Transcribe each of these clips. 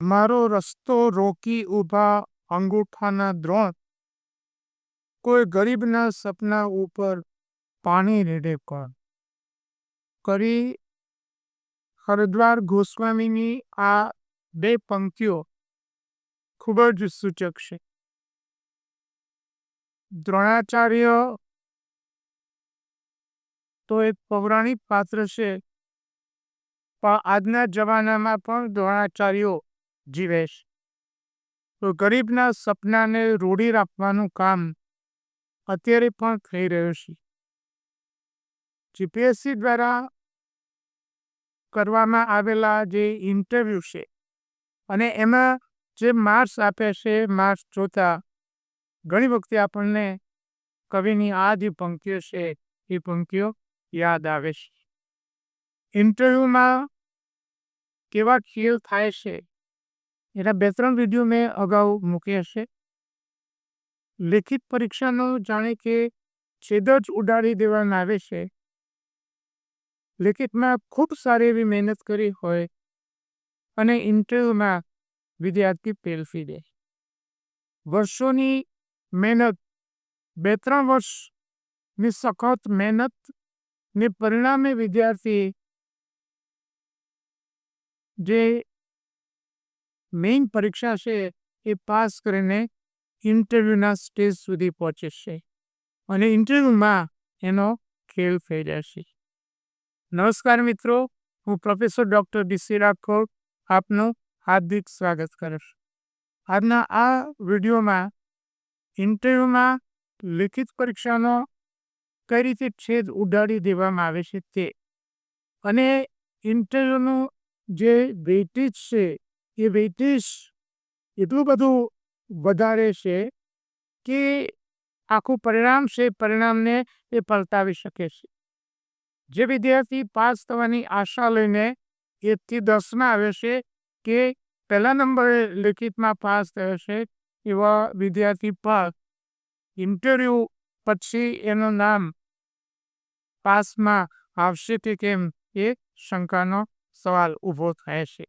મારો રસ્તો રોકી ઊભા અંગૂઠાના દ્રોણ. કોઈ ગરીબના સપના ઉપર પાણી રેડે કોણ કરી હરદ્વાર ગોસ્વામીની આ બે પંક્તિઓ ખૂબ જ સૂચક છે. દ્રોણાચાર્ય તો એક પૌરાણિક પાત્ર છે. પણ આજના જમાનામાં પણ દ્રોણાચાર્યો જીવે છે તો ગરીબના સપનાને રોડી રાખવાનું કામ અત્યારે પણ થઈ રહ્યું છે. જીપીએસસી દ્વારા કરવામાં આવેલા જે ઇન્ટરવ્યૂ છે અને એમાં જે માર્ક્સ આપે છે માર્ક્સ જોતા ઘણી વખતે આપણને કવિની આ જે પંક્તિઓ છે, એ પંક્તિઓ યાદ આવે છે. ઇન્ટરવ્યૂમાં કેવા ખેલ થાય છે? એના બે ત્રણ વીડિયો મેં અગાઉ મૂક્યા છે લેખિત પરીક્ષાનો જાણે કે છેદ જ ઉડાડી દેવામાં આવે છે. લેખિતમાં ખૂબ સારી એવી મહેનત કરી હોય અને ઇન્ટરવ્યુમાં વિદ્યાર્થી પેલફી દે. વર્ષોની મહેનત, બે ત્રણ વર્ષની સખત મહેનતને પરિણામે વિદ્યાર્થી જે મેઇન પરીક્ષા છે એ પાસ કરીને ઇન્ટરવ્યૂના સ્ટેજ સુધી પહોંચે છે અને ઇન્ટરવ્યૂમાં એનો ખેલ થઈ જશે નમસ્કાર મિત્રો, હું પ્રોફેસર ડૉક્ટર ડીસી રાઠોડ આપનું હાર્દિક સ્વાગત કરીશ આજના આ વિડીયોમાં ઇન્ટરવ્યૂમાં લિખિત પરીક્ષાનો કઈ રીતે છેદ ઉડાડી દેવામાં આવે છે તે અને ઇન્ટરવ્યૂનું જે વેઇટેજ છે એ વેઇટેજ એટલું બધું વધારે છે કે આખું પરિણામ છે પરિણામને એ પલટાવી શકે છે. જે વિદ્યાર્થી પાસ થવાની આશા લઈને એકથી દસમાં આવે છે કે પહેલા નંબરે લેખિતમાં પાસ થયો છે એવા વિદ્યાર્થી પર ઇન્ટરવ્યૂ પછી એનું નામ પાસમાં આવશે કે કેમ એ શંકાનો સવાલ ઊભો થાય છે.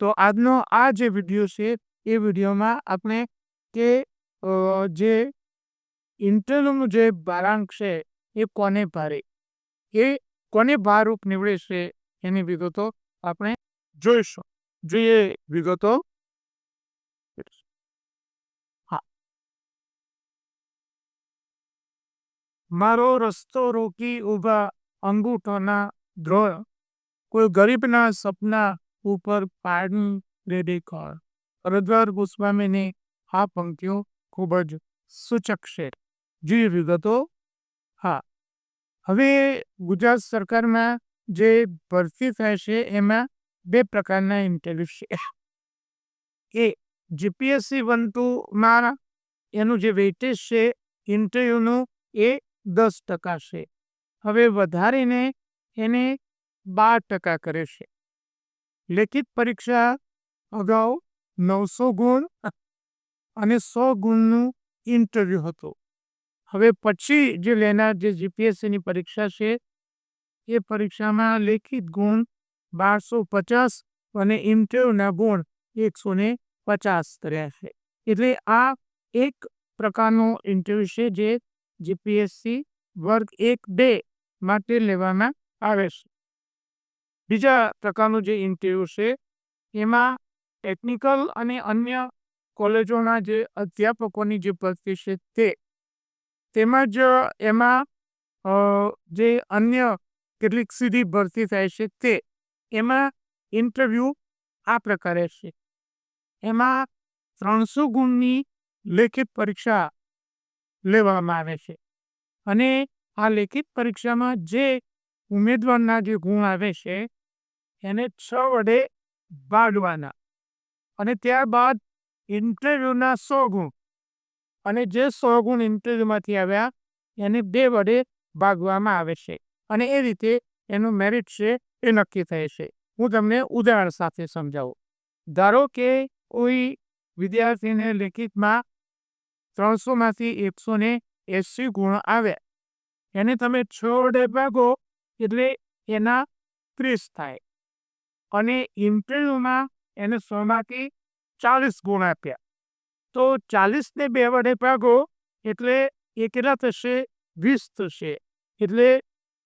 તો આજનો આ જે વીડિયો છે, એ વિડીયોમાં આપણે કે જે ઇન્ટરનું જે બારાંક છે, એ કોને ભારે? એ કોને ભારરૂપ નીવડે છે, એની વિગતો આપણે જોઈશું. જોઈએ વિગતો. મારો રસ્તો રોકી ઊભા અંગૂઠોના દ્રોણ. કોઈ ગરીબના સપના ઉપર પાણી રેડી કર હરદ્વાર ગોસ્વામીની આ પંક્તિઓ ખૂબ જ સૂચક છે. જોઈએ વિગતો? હા. હવે ગુજરાત સરકારમાં જે ભરતી થાય છે, એમાં બે પ્રકારના ઇન્ટરવ્યૂ છે. એ જીપીએસસી વન ટુમાં એનું જે વેઇટેજ છે ઇન્ટરવ્યૂનું એ દસ ટકા છે. હવે વધારીને એને બાર ટકા કરે છે. લેખિત પરીક્ષા અગાઉ નવસો ગુણ અને સો ગુણનું ઇન્ટરવ્યૂ હતું. હવે પછી જે લેનાર જે જીપીએસસીની પરીક્ષા છે, એ પરીક્ષામાં લેખિત ગુણ બારસો પચાસ અને ઇન્ટરવ્યૂના ગુણ એકસો ને પચાસ કર્યા છે. એટલે આ એક પ્રકારનો ઇન્ટરવ્યૂ છે જે જીપીએસસી વર્ગ એક બે માટે લેવામાં આવે છે. બીજા પ્રકારનું જે ઇન્ટરવ્યૂ છે, એમાં ટેકનિકલ અને અન્ય કોલેજોના જે અધ્યાપકોની જે ભરતી છે તે તેમજ એમાં જે અન્ય કેટલીક સીધી ભરતી થાય છે તે, એમાં ઇન્ટરવ્યૂ આ પ્રકારે છે. એમાં ત્રણસો ગુણની લેખિત પરીક્ષા લેવામાં આવે છે. અને આ લેખિત પરીક્ષામાં જે ઉમેદવારના જે ગુણ આવે છે એને છ વડે ભાગવાના અને ત્યારબાદ ઇન્ટરવ્યૂના સો ગુણ. અને જે સો ગુણ ઇન્ટરવ્યૂમાંથી આવ્યા, એને બે વડે ભાગવામાં આવે છે. અને એ રીતે એનું મેરિટ છે એ નક્કી થાય છે. હું તમને ઉદાહરણ સાથે સમજાવું. ધારો કે કોઈ વિદ્યાર્થીને લેખિતમાં ત્રણસોમાંથી એકસો ને એંસી ગુણ આવ્યા. એને તમે છ વડે ભાગો એટલે એના ત્રીસ થાય. અને ઇન્ટરવ્યુમાં એને સોમાંથી ચાલીસ ગુણ આપ્યા. તો ચાલીસને બે વડે ભાગો એટલે એ કેટલા થશે વીસ થશે. એટલે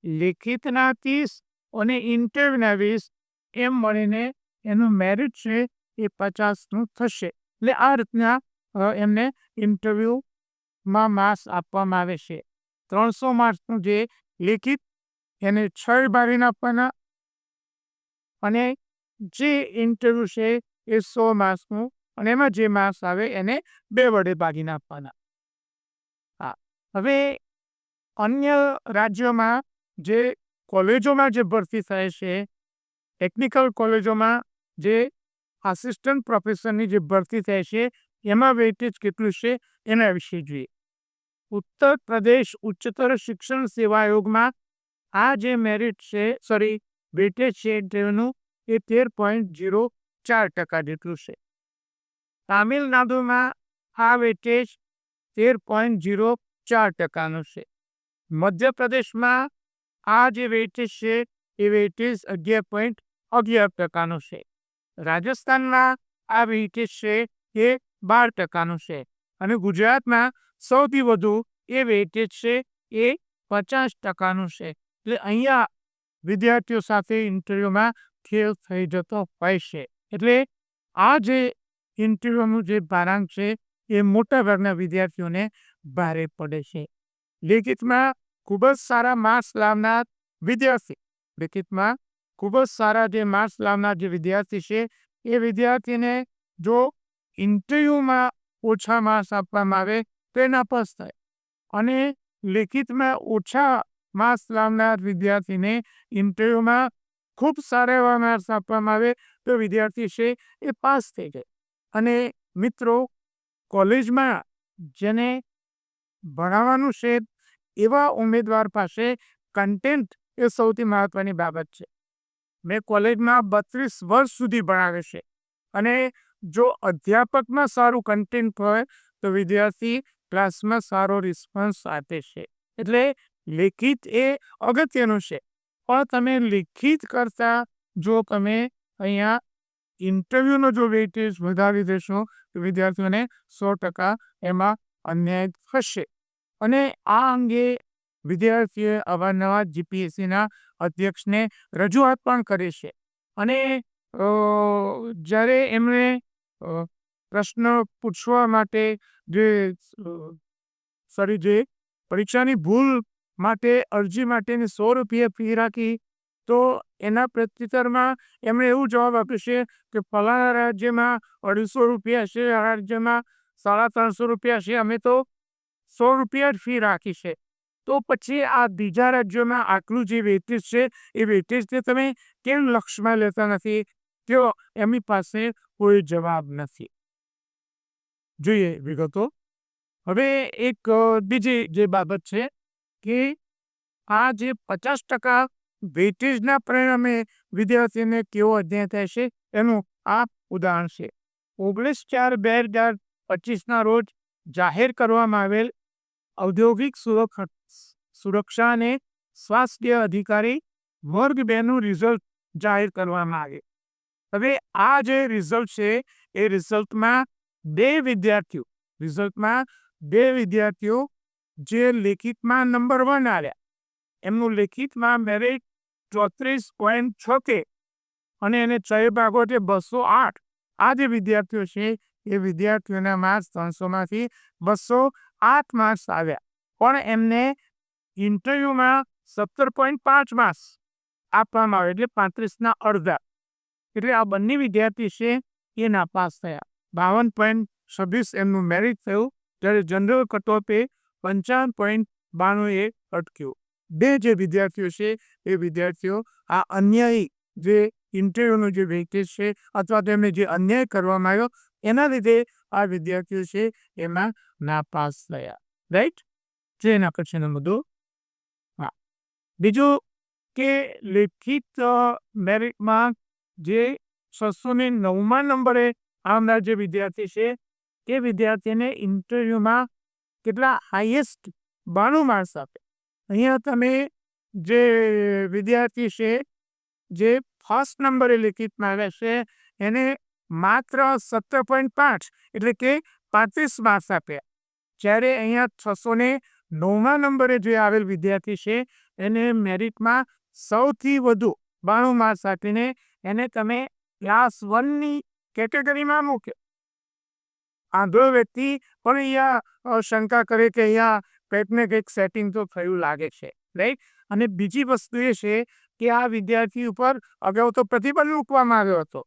લેખિતના ત્રીસ અને ઇન્ટરવ્યુના વીસ એમ મળીને એનું મેરિટ છે એ પચાસનું થશે. એટલે આ રીતના એમને ઇન્ટરવ્યુમાં માર્ક્સ આપવામાં આવે છે. ત્રણસો માર્ક્સનું જે લેખિત એને છ બારીને આપવાના અને જે ઇન્ટરવ્યૂ છે એ સો માર્ક્સનું અને એમાં જે માર્ક્સ આવે એને બે વડે ભાગીને આપવાના. હા, હવે અન્ય રાજ્યોમાં જે કોલેજોમાં જે ભરતી થાય છે ટેકનિકલ કોલેજોમાં જે આસિસ્ટન્ટ પ્રોફેસરની જે ભરતી થાય છે, એમાં વેઇટેજ કેટલું છે એના વિશે જોઈએ. ઉત્તર પ્રદેશ ઉચ્ચતર શિક્ષણ સેવા આયોગમાં આ જે મેરિટ છે સોરી વેઇટેજ છે તેનું એ તેર પોઈન્ટ જીરો ચાર ટકા જેટલું છે. તામિલનાડુમાં આ વેટેજ તેર પોઈન્ટ જીરો ચાર ટકાનું છે. મધ્યપ્રદેશમાં આ જે વેટેજ છે, એ વેટેજ અગિયાર પોઈન્ટ અગિયાર ટકાનું છે. રાજસ્થાનમાં આ વેટેજ છે, એ બાર ટકાનું છે. અને ગુજરાતમાં સૌથી વધુ એ વેટેજ છે, એ પચાસ ટકાનું છે. એટલે અહીંયા વિદ્યાર્થીઓ સાથે ઇન્ટરવ્યુમાં ખેલ થઈ જતો હોય છે. એટલે આ જે ઇન્ટરવ્યુનું જે ભારાંક છે, એ મોટાભાગના વિદ્યાર્થીઓને ભારે પડે છે. લેખિતમાં ખૂબ જ સારા માર્ક્સ લાવનાર વિદ્યાર્થી, લેખિતમાં ખૂબ જ સારા જે માર્ક્સ લાવનાર જે વિદ્યાર્થી છે, એ વિદ્યાર્થીને જો ઇન્ટરવ્યુમાં ઓછા માર્ક્સ આપવામાં આવે તો એ નાપાસ થાય. અને લેખિતમાં ઓછા માર્ક્સ લાવનાર વિદ્યાર્થીને ઇન્ટરવ્યુમાં ખૂબ સારા એવા માર્ક્સ આપવામાં આવે તો વિદ્યાર્થી છે એ પાસ થઈ જાય અને મિત્રો, કોલેજમાં જેને ભણાવવાનું છે એવા ઉમેદવાર પાસે કન્ટેન્ટ એ સૌથી મહત્વની બાબત છે. મેં કોલેજમાં બત્રીસ વર્ષ સુધી ભણાવે છે અને જો અધ્યાપકમાં સારું કન્ટેન્ટ હોય તો વિદ્યાર્થી ક્લાસમાં સારો રિસ્પોન્સ આપે છે. એટલે લેખિત એ અગત્યનું છે. પણ તમે લેખિત કરતાં જો તમે અહીંયા ઇન્ટરવ્યૂનો જો વેઇટેજ વધારી દેશો, તો વિદ્યાર્થીઓને સો ટકા એમાં અન્યાય થશે. અને આ અંગે વિદ્યાર્થીઓએ અવારનવાર જીપીએસસીના અધ્યક્ષને રજૂઆત પણ કરી છે. અને જ્યારે એમણે પ્રશ્ન પૂછવા માટે જે સોરી જે પરીક્ષાની ભૂલ માટે, અરજી માટેની સો રૂપિયા ફી રાખી. તો એના પ્રત્યુત્તરમાં એમણે એવું જવાબ આપ્યો છે કે, ફલાણા રાજ્યમાં અઢીસો રૂપિયા છે, આ રાજ્યમાં સાડા ત્રણસો રૂપિયા છે. અમે તો સો રૂપિયા જ ફી રાખી છે. તો પછી આ બીજા રાજ્યોમાં આટલું જે વેટેજ છે, એ વેટેજને તમે કેમ લક્ષમાં લેતા નથી? તેઓ એમની પાસે કોઈ જવાબ નથી. જોઈએ વિગતો. હવે એક બીજી જે બાબત છે કે આ જે પચાસ ટકા વેટેજના પરિણામે વિદ્યાર્થીને કેવો અધ્યયન થાય છે, એનું આ ઉદાહરણ છે. ઓગણીસ ચાર બે હજાર પચીસના રોજ જાહેર કરવામાં આવેલ ઔદ્યોગિક સુરક્ષા અને સ્વાસ્થ્ય અધિકારી વર્ગ બેનું રિઝલ્ટ જાહેર કરવામાં આવે હવે આ જે રિઝલ્ટ છે, એ રિઝલ્ટમાં બે વિદ્યાર્થીઓ, રિઝલ્ટમાં બે વિદ્યાર્થીઓ જે લેખિતમાં નંબર વન આવ્યા. એમનું લેખિતમાં મેરિટ ચોત્રીસ પોઈન્ટ છોતેર અને એને છ ભાગો છે બસો આઠ. આ જે વિદ્યાર્થીઓ છે, એ વિદ્યાર્થીઓના માર્ક્સ ત્રણસોમાંથી બસો આઠ માર્ક્સ આવ્યા. પણ એમને ઇન્ટરવ્યૂમાં સત્તર પોઈન્ટ પાંચ માર્ક્સ આપવામાં આવે એટલે પાંત્રીસના અડધા. એટલે આ બંને વિદ્યાર્થી છે, એ નાપાસ થયા. બાવન પોઈન્ટ છવ્વીસ એમનું મેરિટ થયું, જ્યારે જનરલ કટઓફે પંચાવન પોઈન્ટ બાણું એ અટક્યું. બે જે વિદ્યાર્થીઓ છે, એ વિદ્યાર્થીઓ આ અન્યાયી જે ઇન્ટરવ્યૂનો જે વેકેજ છે અથવા તો એમને જે અન્યાય કરવામાં આવ્યો, એના લીધે આ વિદ્યાર્થીઓ છે, એમાં નાપાસ થયા. રાઈટ? જે એના પછીનો મુદ્દો. હા. બીજું કે લેખિત મેરિટમાં જે છસો ને નવમા નંબરે આવનાર જે વિદ્યાર્થી છે, તે વિદ્યાર્થીને ઇન્ટરવ્યુમાં કેટલા હાઈએસ્ટ બાણું માર્ક્સ આપે. અહીંયા તમે જે વિદ્યાર્થી છે, જે ફર્સ્ટ નંબરે લિખિતમાં છે એને માત્ર સત્તર પોઈન્ટ પાંચ એટલે કે પાંત્રીસ માર્ક્સ આપ્યા જ્યારે અહીંયા છસો ને નવમા નંબરે જે આવેલ વિદ્યાર્થી છે, એને મેરિટમાં સૌથી વધુ બાણું માર્ક્સ આપીને એને તમે ક્લાસ વનની કેટેગરીમાં મૂક્યો. આંધળો વ્યક્તિ પણ અહીંયા શંકા કરે કે અહીંયા કંઈકને કંઈક સેટિંગ તો થયું લાગે છે રાઈટ અને બીજી વસ્તુ એ છે કે આ વિદ્યાર્થી ઉપર અગાઉ તો પ્રતિબંધ મૂકવામાં આવ્યો હતો.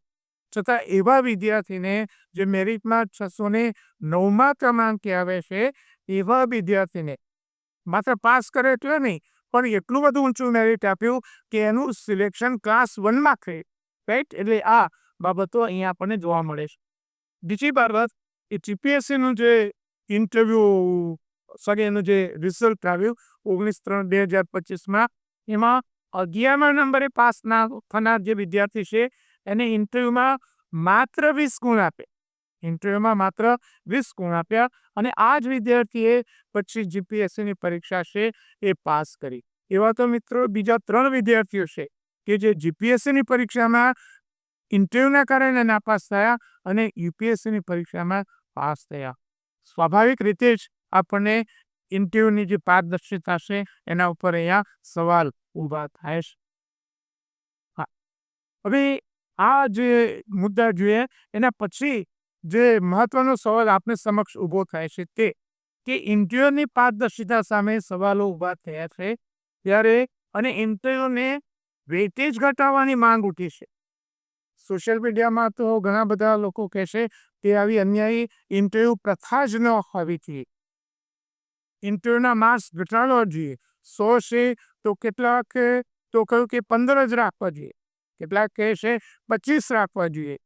છતાં એવા વિદ્યાર્થીને જે મેરિટમાં છસો ને નવમા ક્રમાંકે આવે છે, એવા વિદ્યાર્થીને માત્ર પાસ કરે એટલે નહીં, પણ એટલું બધું ઊંચું મેરિટ આપ્યું કે એનું સિલેક્શન ક્લાસ વનમાં થઈ રાઈટ એટલે આ બાબતો અહીંયા આપણને જોવા મળે છે. બીજી બાબત એ જીપીએસસીનું જે ઇન્ટરવ્યૂ સોરી એનું જે રિઝલ્ટ આવ્યું ઓગણીસ ત્રણ બે હજાર પચીસમાં, એમાં અગિયારમા નંબરે પાસ ના થનાર જે વિદ્યાર્થી છે, એને ઇન્ટરવ્યુમાં માત્ર વીસ ગુણ આપે ઇન્ટરવ્યુમાં માત્ર વીસ ગુણ આપ્યા અને આ જ વિદ્યાર્થીએ પછી જીપીએસસીની પરીક્ષા છે એ પાસ કરી. એવા તો મિત્રો બીજા ત્રણ વિદ્યાર્થીઓ છે કે જે જીપીએસસીની પરીક્ષામાં ઇન્ટરવ્યૂના કારણે નાપાસ થયા અને યુપીએસસીની પરીક્ષામાં પાસ થયા. સ્વાભાવિક રીતે જ આપણને ઇન્ટરવ્યુની જે પારદર્શિતા છે, એના ઉપર અહીંયા સવાલ ઊભા થાય છે. હવે આ જે મુદ્દા જોઈએ, એના પછી જે મહત્વનો સવાલ આપને સમક્ષ ઊભો થાય છે તે, કે ઇન્ટરવ્યુની પારદર્શિતા સામે સવાલો ઊભા થયા છે, ત્યારે અને ઇન્ટરવ્યુને વેટેજ ઘટાડવાની માંગ ઉઠી છે. સોશિયલ મીડિયામાં તો ઘણા બધા લોકો કહેશે કે આવી અન્યાયી ઇન્ટરવ્યૂ પ્રથા જ ન હોવી જોઈએ. ઇન્ટરવ્યૂના માર્ક્સ ઘટાડવા જોઈએ. સો છે તો કેટલાક તો કહ્યું કે પંદર જ રાખવા જોઈએ. કેટલાક કહે છે પચીસ રાખવા જોઈએ.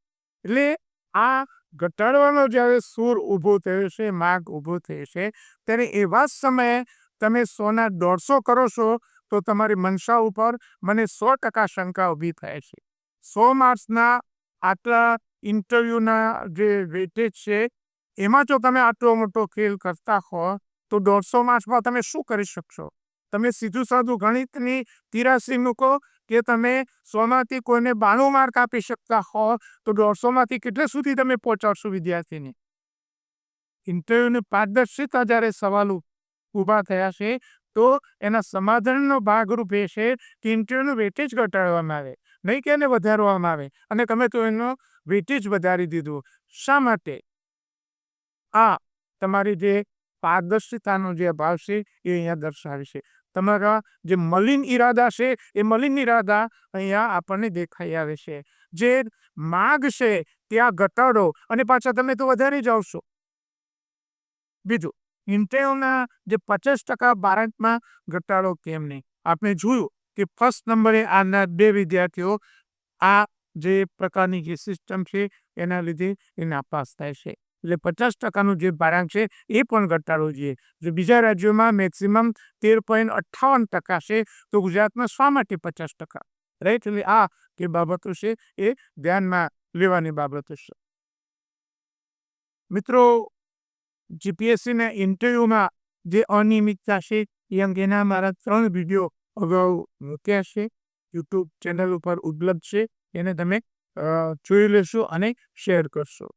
એટલે આ ઘટાડવાનો જ્યારે સૂર ઊભો થયો છે માગ ઊભો થયો છે, ત્યારે એવા જ સમયે તમે સોના દોઢસો કરો છો, તો તમારી મનસા ઉપર મને સો ટકા શંકા ઊભી થાય છે. સો માર્ક્સના આટલા ઇન્ટરવ્યૂના જે વેટેજ છે, એમાં જો તમે આટલો મોટો ખેલ કરતા હો, તો દોઢસો માર્ક્સમાં તમે શું કરી શકશો? તમે સીધું સાધું ગણિતની તિરાસી મૂકો કે તમે સોમાંથી કોઈને બાણું માર્ક આપી શકતા હો, તો દોઢસોમાંથી કેટલે સુધી તમે પહોંચાડશો વિદ્યાર્થીને? ઇન્ટરવ્યૂની પારદર્શિતા જ્યારે સવાલો ઊભા થયા છે, તો એના સમાધાનનો ભાગરૂપે છે કે ઇન્ટરવ્યૂનું વેટેજ ઘટાડવામાં આવે. નહીં કે એને વધારવામાં આવે. અને તમે તો એનો વેટેજ વધારી દીધું. શા માટે? આ તમારી જે પારદર્શિતાનો જે અભાવ છે, એ અહીંયા દર્શાવે છે. તમારા જે મલિન ઈરાદા છે, એ મલિન ઈરાદા અહીંયા આપણને દેખાઈ આવે છે. જે માગ છે, ત્યાં ઘટાડો અને પાછા તમે તો વધારે જાઓ છો. બીજું, ઇન્ટેલના જે પચાસ ટકા ભારતમાં ઘટાડો કેમ નહીં? આપણે જોયું કે ફર્સ્ટ નંબરે આના બે વિદ્યાર્થીઓ આ જે પ્રકારની જે સિસ્ટમ છે, એના લીધે એ નાપાસ થાય છે. એટલે પચાસ ટકાનું જે ભારાંક છે, એ પણ ઘટાડવું જોઈએ. જો બીજા રાજ્યોમાં મેક્સિમમ તેર પોઈન્ટ અઠ્ઠાવન ટકા છે, તો ગુજરાતમાં શા માટે પચાસ ટકા? રાઈટ? એટલે આ જે બાબતો છે, એ ધ્યાનમાં લેવાની બાબતો છે. મિત્રો, જીપીએસસીના ઇન્ટરવ્યુમાં જે અનિયમિતતા છે, એ અંગેના મારા ત્રણ વીડિયો અગાઉ મૂક્યા છે. યુટ્યુબ ચેનલ ઉપર ઉપલબ્ધ છે. એને તમે જોઈ લેશો અને શેર કરશો.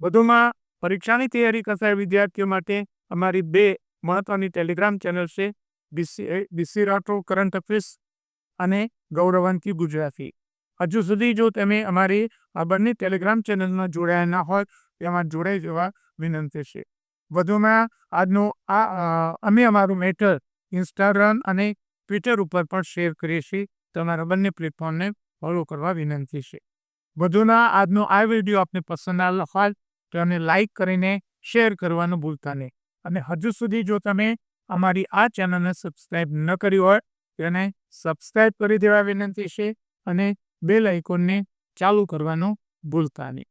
વધુમાં પરીક્ષાની તૈયારી કરતા વિદ્યાર્થીઓ માટે અમારી બે મહત્વની ટેલિગ્રામ ચેનલ છે. બીસી બીસી રાઠો, કરંટ અફેર્સ અને ગૌરવાંકી ગુજરાતી. હજુ સુધી જો તમે અમારી આ બંને ટેલિગ્રામ ચેનલમાં જોડાયા ના હોય તેમાં જોડાઈ જવા વિનંતી છે. વધુમાં આજનું આ અમે અમારું મેટર ઇન્સ્ટાગ્રામ અને ટ્વિટર ઉપર પણ શેર કરીએ છીએ. તમારા બંને પ્લેટફોર્મને ફોલો કરવા વિનંતી છે. વધુના આજનો આ વીડિયો આપને પસંદ આવ્યો હોય તો એને લાઇક કરીને શેર કરવાનું ભૂલતા નહીં. અને હજુ સુધી જો તમે અમારી આ ચેનલને સબસ્ક્રાઈબ ન કરી હોય તો એને સબસ્ક્રાઈબ કરી દેવા વિનંતી છે અને બેલ આઇકોનને ચાલુ કરવાનું ભૂલતા નહીં.